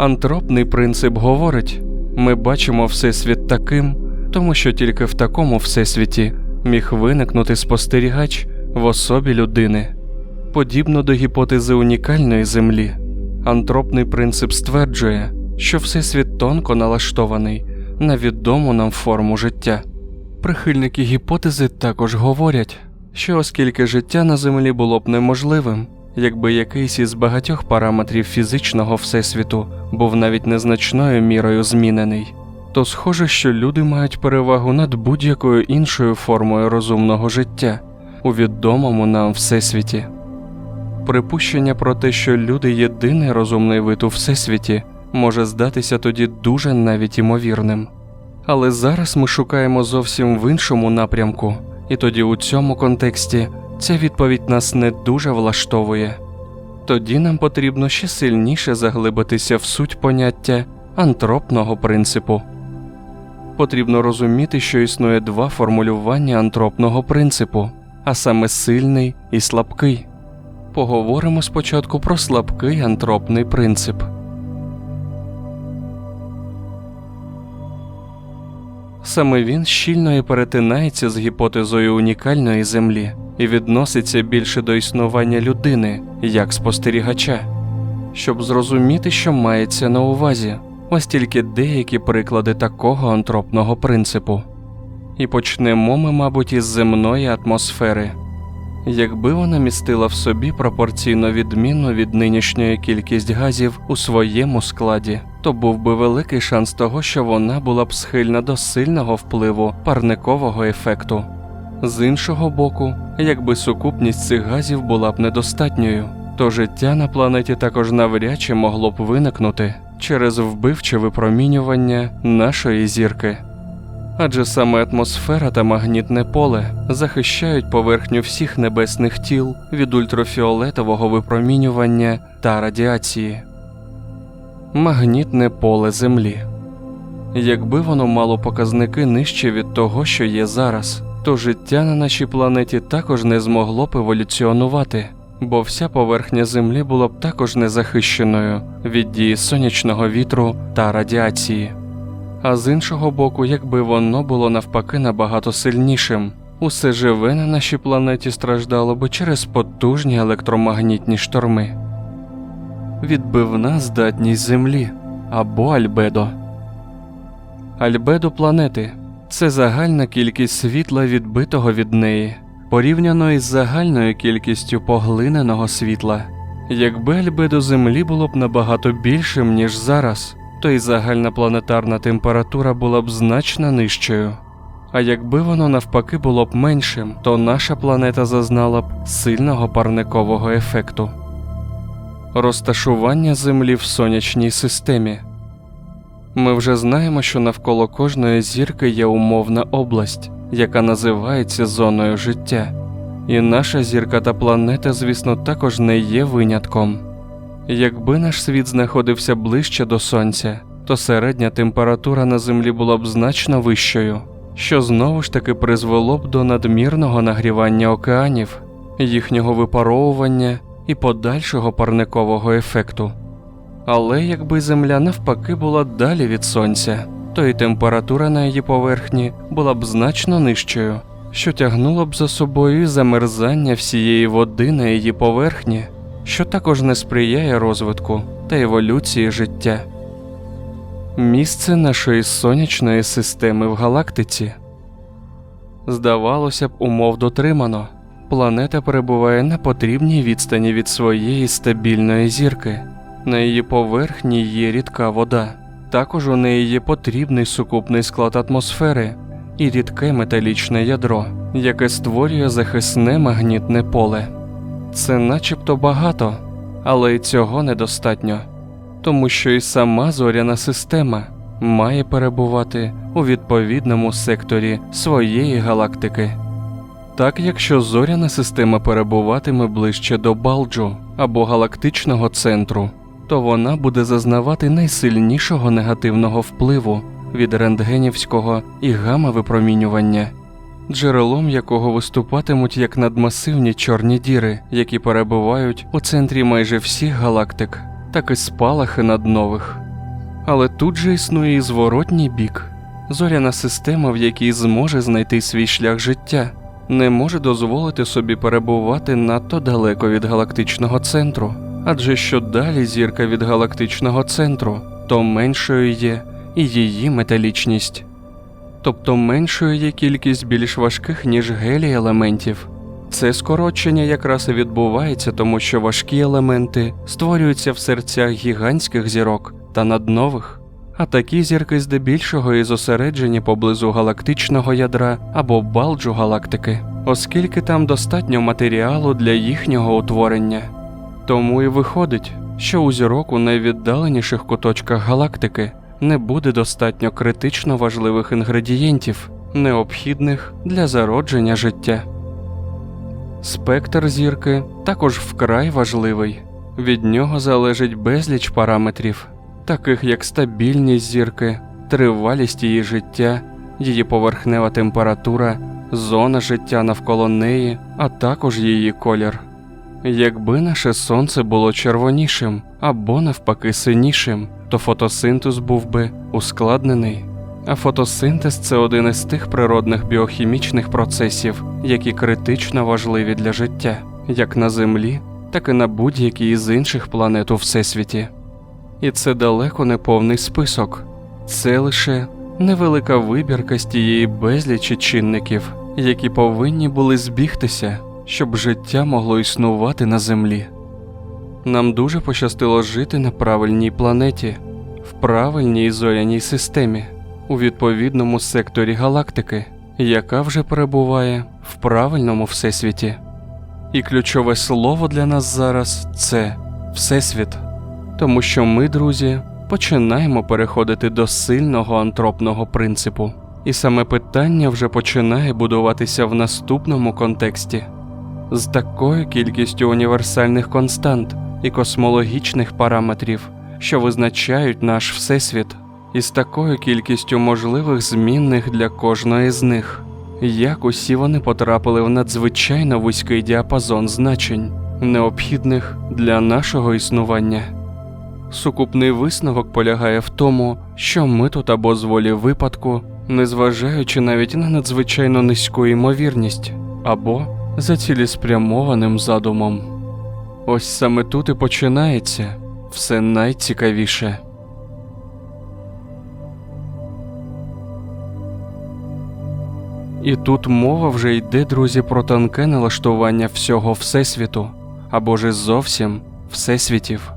Антропний принцип говорить: ми бачимо Всесвіт таким, тому що тільки в такому всесвіті міг виникнути спостерігач в особі людини. Подібно до гіпотези унікальної землі, антропний принцип стверджує, що всесвіт тонко налаштований на відому нам форму життя. Прихильники гіпотези також говорять, що оскільки життя на землі було б неможливим, якби якийсь із багатьох параметрів фізичного всесвіту був навіть незначною мірою змінений, то схоже, що люди мають перевагу над будь-якою іншою формою розумного життя у відомому нам всесвіті. Припущення про те, що люди єдиний розумний вид у всесвіті, може здатися тоді дуже навіть імовірним. Але зараз ми шукаємо зовсім в іншому напрямку, і тоді у цьому контексті ця відповідь нас не дуже влаштовує. Тоді нам потрібно ще сильніше заглибитися в суть поняття антропного принципу. Потрібно розуміти, що існує два формулювання антропного принципу, а саме сильний і слабкий. Поговоримо спочатку про слабкий антропний принцип. Саме він щільно і перетинається з гіпотезою унікальної землі і відноситься більше до існування людини як спостерігача. Щоб зрозуміти, що мається на увазі, ось тільки деякі приклади такого антропного принципу. І почнемо ми, мабуть, із земної атмосфери. Якби вона містила в собі пропорційно відмінну від нинішньої кількість газів у своєму складі, то був би великий шанс того, що вона була б схильна до сильного впливу парникового ефекту. З іншого боку, якби сукупність цих газів була б недостатньою, то життя на планеті також навряд чи могло б виникнути через вбивче випромінювання нашої зірки. Адже саме атмосфера та магнітне поле захищають поверхню всіх небесних тіл від ультрафіолетового випромінювання та радіації. Магнітне поле Землі. Якби воно мало показники нижче від того, що є зараз, то життя на нашій планеті також не змогло б еволюціонувати, бо вся поверхня Землі була б також незахищеною від дії сонячного вітру та радіації. А з іншого боку, якби воно було навпаки набагато сильнішим, усе живе на нашій планеті страждало би через потужні електромагнітні шторми. Відбивна здатність Землі або альбедо. Альбедо планети це загальна кількість світла, відбитого від неї, порівняно із загальною кількістю поглиненого світла. Якби альбедо Землі було б набагато більшим, ніж зараз, то й загальна планетарна температура була б значно нижчою. А якби воно навпаки було б меншим, то наша планета зазнала б сильного парникового ефекту. Розташування Землі в сонячній системі. Ми вже знаємо, що навколо кожної зірки є умовна область, яка називається зоною життя, і наша зірка та планета, звісно, також не є винятком. Якби наш світ знаходився ближче до сонця, то середня температура на землі була б значно вищою, що знову ж таки призвело б до надмірного нагрівання океанів, їхнього випаровування і подальшого парникового ефекту. Але якби земля навпаки була далі від сонця, то і температура на її поверхні була б значно нижчою, що тягнуло б за собою замерзання всієї води на її поверхні що також не сприяє розвитку та еволюції життя. Місце нашої сонячної системи в галактиці. Здавалося б, умов дотримано. Планета перебуває на потрібній відстані від своєї стабільної зірки. На її поверхні є рідка вода. Також у неї є потрібний сукупний склад атмосфери і рідке металічне ядро, яке створює захисне магнітне поле. Це начебто багато, але й цього недостатньо, тому що і сама зоряна система має перебувати у відповідному секторі своєї галактики. Так, якщо зоряна система перебуватиме ближче до балджу або галактичного центру, то вона буде зазнавати найсильнішого негативного впливу від рентгенівського і гамма-випромінювання джерелом якого виступатимуть як надмасивні чорні діри, які перебувають у центрі майже всіх галактик, так і спалахи над нових. Але тут же існує і зворотній бік зоряна система, в якій зможе знайти свій шлях життя, не може дозволити собі перебувати надто далеко від галактичного центру. Адже що далі зірка від галактичного центру, то меншою є і її металічність. Тобто меншою є кількість більш важких, ніж гелій елементів. Це скорочення якраз і відбувається, тому що важкі елементи створюються в серцях гігантських зірок та наднових, а такі зірки здебільшого і зосереджені поблизу галактичного ядра або балджу галактики, оскільки там достатньо матеріалу для їхнього утворення. Тому і виходить, що у зірок у найвіддаленіших куточках галактики не буде достатньо критично важливих інгредієнтів, необхідних для зародження життя. Спектр зірки також вкрай важливий. Від нього залежить безліч параметрів, таких як стабільність зірки, тривалість її життя, її поверхнева температура, зона життя навколо неї, а також її колір. Якби наше сонце було червонішим або навпаки синішим, то фотосинтез був би ускладнений. А фотосинтез це один із тих природних біохімічних процесів, які критично важливі для життя, як на Землі, так і на будь-якій із інших планет у Всесвіті. І це далеко не повний список, це лише невелика вибірка з тієї безлічі чинників, які повинні були збігтися, щоб життя могло існувати на Землі. Нам дуже пощастило жити на правильній планеті, в правильній зоряній системі, у відповідному секторі галактики, яка вже перебуває в правильному всесвіті. І ключове слово для нас зараз це Всесвіт, тому що ми, друзі, починаємо переходити до сильного антропного принципу, і саме питання вже починає будуватися в наступному контексті. З такою кількістю універсальних констант і космологічних параметрів, що визначають наш всесвіт, і з такою кількістю можливих змінних для кожної з них, як усі вони потрапили в надзвичайно вузький діапазон значень, необхідних для нашого існування. Сукупний висновок полягає в тому, що ми тут або з волі випадку, незважаючи навіть на надзвичайно низьку ймовірність, або за цілеспрямованим задумом. Ось саме тут і починається все найцікавіше. І тут мова вже йде, друзі, про тонке налаштування всього Всесвіту або ж зовсім всесвітів,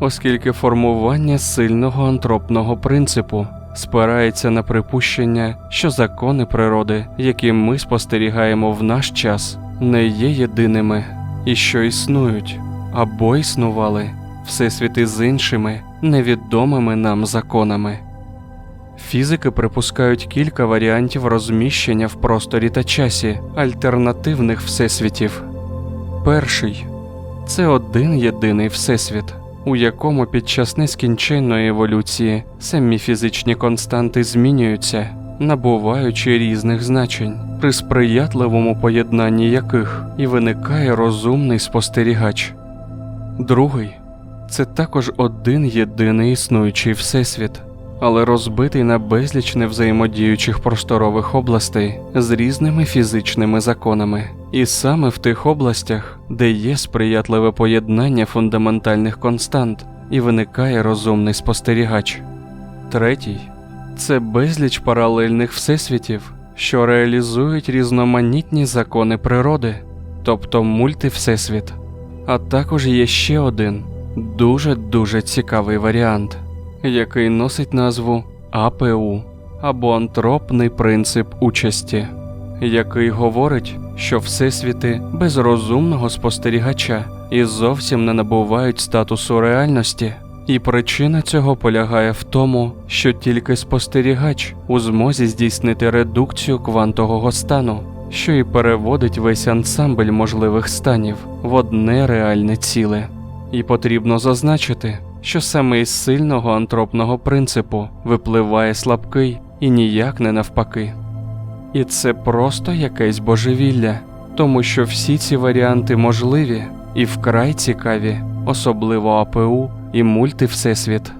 оскільки формування сильного антропного принципу спирається на припущення, що закони природи, які ми спостерігаємо в наш час, не є єдиними і що існують або існували всесвіти з іншими невідомими нам законами. Фізики припускають кілька варіантів розміщення в просторі та часі альтернативних всесвітів. Перший це один єдиний всесвіт, у якому під час нескінченної еволюції самі фізичні константи змінюються, набуваючи різних значень, при сприятливому поєднанні яких і виникає розумний спостерігач. Другий це також один єдиний існуючий всесвіт але розбитий на безліч невзаємодіючих просторових областей з різними фізичними законами, і саме в тих областях, де є сприятливе поєднання фундаментальних констант і виникає розумний спостерігач. Третій це безліч паралельних всесвітів, що реалізують різноманітні закони природи, тобто мультивсесвіт. А також є ще один дуже дуже цікавий варіант який носить назву АПУ або антропний принцип участі, який говорить, що всесвіти без розумного спостерігача і зовсім не набувають статусу реальності. І причина цього полягає в тому, що тільки спостерігач у змозі здійснити редукцію квантового стану, що і переводить весь ансамбль можливих станів в одне реальне ціле. І потрібно зазначити, що саме із сильного антропного принципу випливає слабкий і ніяк не навпаки. І це просто якесь божевілля, тому що всі ці варіанти можливі і вкрай цікаві, особливо АПУ і мультивсесвіт.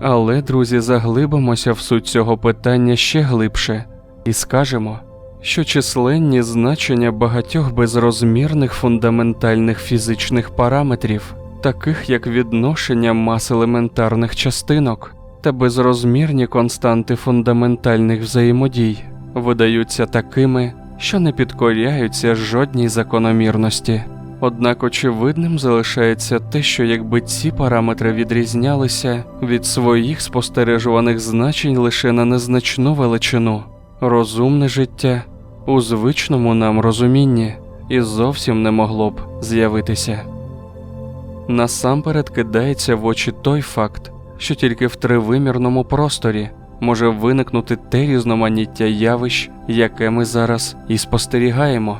Але, друзі, заглибимося в суть цього питання ще глибше і скажемо, що численні значення багатьох безрозмірних фундаментальних фізичних параметрів, таких як відношення мас елементарних частинок та безрозмірні константи фундаментальних взаємодій, видаються такими, що не підкоряються жодній закономірності. Однак очевидним залишається те, що якби ці параметри відрізнялися від своїх спостережуваних значень лише на незначну величину, розумне життя у звичному нам розумінні і зовсім не могло б з'явитися. Насамперед кидається в очі той факт, що тільки в тривимірному просторі може виникнути те різноманіття явищ, яке ми зараз і спостерігаємо.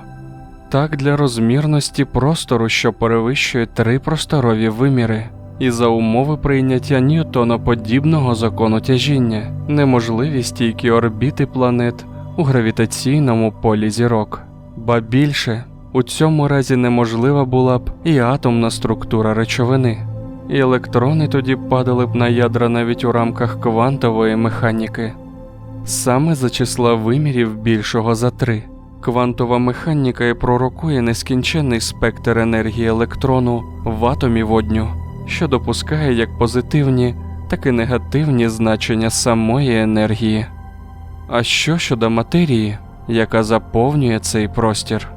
Так для розмірності простору, що перевищує три просторові виміри, і за умови прийняття ньютоноподібного закону тяжіння, неможливі стійкі орбіти планет у гравітаційному полі зірок. Ба більше, у цьому разі неможлива була б і атомна структура речовини, і електрони тоді падали б на ядра навіть у рамках квантової механіки, саме за числа вимірів більшого за три. Квантова механіка і пророкує нескінченний спектр енергії електрону в атомі водню, що допускає як позитивні, так і негативні значення самої енергії. А що щодо матерії, яка заповнює цей простір?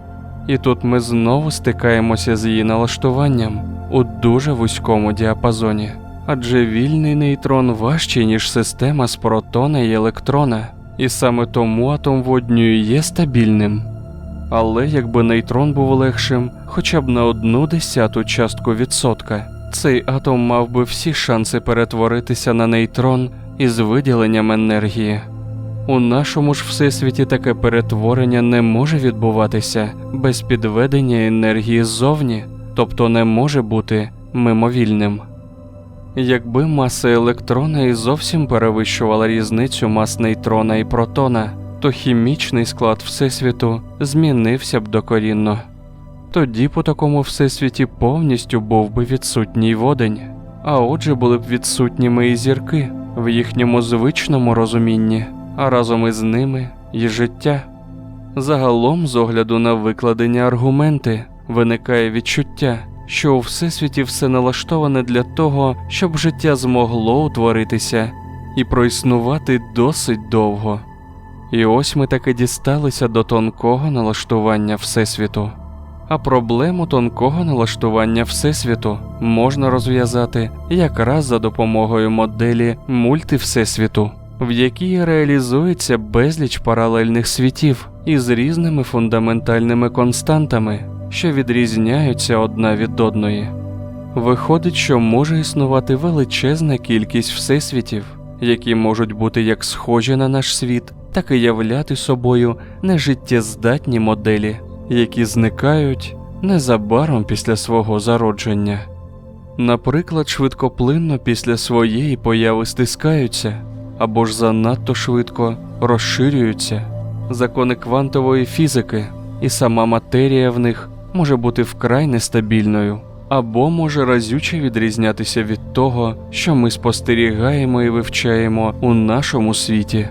І тут ми знову стикаємося з її налаштуванням у дуже вузькому діапазоні, адже вільний нейтрон важчий, ніж система з протона і електрона, і саме тому атом водню є стабільним. Але якби нейтрон був легшим хоча б на одну десяту частку відсотка, цей атом мав би всі шанси перетворитися на нейтрон із виділенням енергії. У нашому ж всесвіті таке перетворення не може відбуватися без підведення енергії ззовні, тобто не може бути мимовільним. Якби маса електрона і зовсім перевищувала різницю мас нейтрона і протона, то хімічний склад Всесвіту змінився б докорінно. Тоді по такому всесвіті повністю був би відсутній водень, а отже були б відсутніми і зірки в їхньому звичному розумінні, а разом із ними і життя. Загалом, з огляду на викладені аргументи, виникає відчуття, що у всесвіті все налаштоване для того, щоб життя змогло утворитися і проіснувати досить довго. І ось ми таки дісталися до тонкого налаштування Всесвіту. А проблему тонкого налаштування Всесвіту можна розв'язати якраз за допомогою моделі мультивсесвіту, в якій реалізується безліч паралельних світів із різними фундаментальними константами, що відрізняються одна від одної. Виходить, що може існувати величезна кількість всесвітів, які можуть бути як схожі на наш світ, так і являти собою нежиттєздатні моделі, які зникають незабаром після свого зародження. Наприклад, швидкоплинно після своєї появи стискаються або ж занадто швидко розширюються закони квантової фізики, і сама матерія в них може бути вкрай нестабільною, або може разюче відрізнятися від того, що ми спостерігаємо і вивчаємо у нашому світі.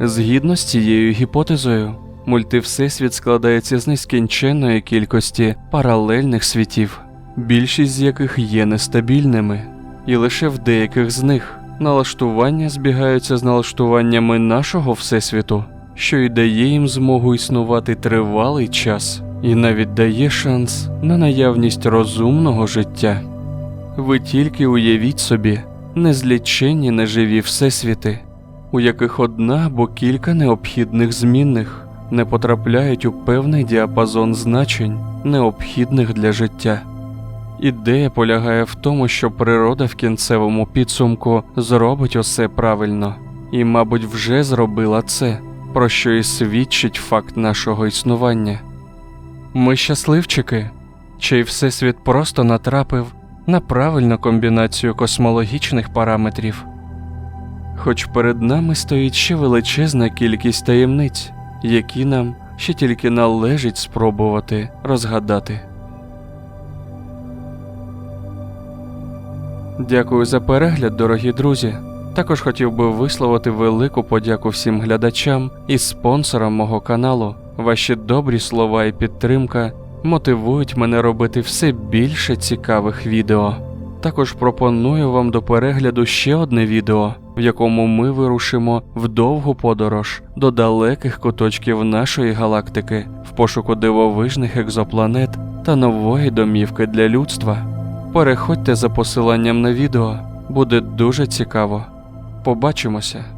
Згідно з цією гіпотезою, мультивсесвіт складається з нескінченної кількості паралельних світів, більшість з яких є нестабільними, і лише в деяких з них налаштування збігаються з налаштуваннями нашого всесвіту, що й дає їм змогу існувати тривалий час і навіть дає шанс на наявність розумного життя. Ви тільки уявіть собі незліченні неживі всесвіти, у яких одна або кілька необхідних змінних не потрапляють у певний діапазон значень, необхідних для життя. Ідея полягає в тому, що природа в кінцевому підсумку зробить усе правильно, і, мабуть, вже зробила це, про що і свідчить факт нашого існування. Ми щасливчики, чий всесвіт просто натрапив на правильну комбінацію космологічних параметрів. Хоч перед нами стоїть ще величезна кількість таємниць, які нам ще тільки належить спробувати розгадати. Дякую за перегляд, дорогі друзі. Також хотів би висловити велику подяку всім глядачам і спонсорам мого каналу. Ваші добрі слова і підтримка мотивують мене робити все більше цікавих відео. Також пропоную вам до перегляду ще одне відео, в якому ми вирушимо в довгу подорож до далеких куточків нашої галактики в пошуку дивовижних екзопланет та нової домівки для людства. Переходьте за посиланням на відео, буде дуже цікаво. Побачимося.